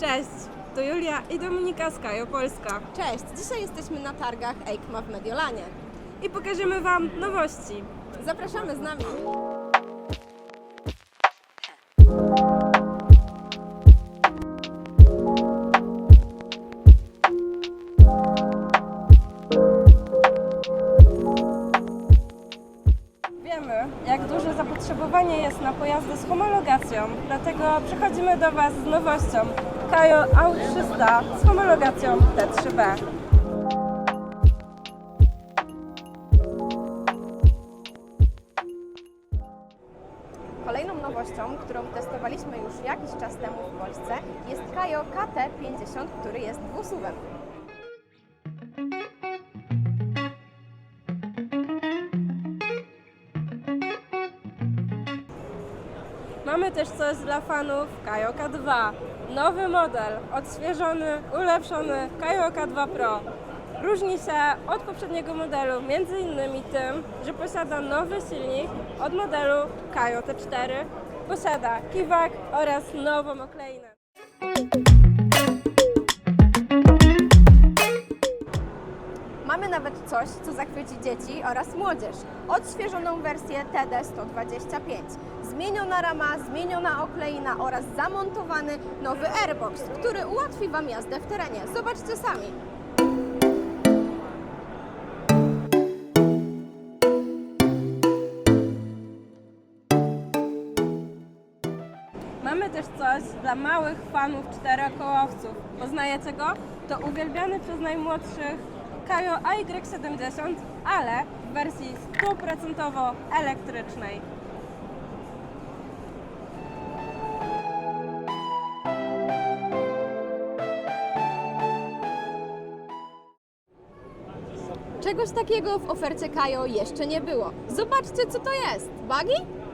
Cześć, to Julia i Dominika z Kajo Polska Cześć, dzisiaj jesteśmy na targach EICMA w Mediolanie. i pokażemy Wam nowości. Zapraszamy z nami. Wiemy, jak duże zapotrzebowanie jest na pojazdy z homologacją, dlatego przychodzimy do Was z nowością Kajo AU300 z homologacją T3B. Kolejną nowością, którą testowaliśmy już jakiś czas temu w Polsce, jest Kajo KT50, który jest dwusuwem. Mamy też coś dla fanów Kajo K2. Nowy model, odświeżony, ulepszony Kajo K2 Pro. Różni się od poprzedniego modelu między innymi tym, że posiada nowy silnik od modelu Kajo T4, posiada kiwak oraz nową okleinę. Mamy nawet coś, co zachwyci dzieci oraz młodzież. Odświeżoną wersję TD125. Zmieniona rama, zmieniona okleina oraz zamontowany nowy airbox, który ułatwi Wam jazdę w terenie. Zobaczcie sami. Mamy też coś dla małych fanów czterokołowców. Poznajecie go? To uwielbiany przez najmłodszych Kajo AY70, ale w wersji stuprocentowo elektrycznej. Czegoś takiego w ofercie Kajo jeszcze nie było. Zobaczcie, co to jest. Buggy?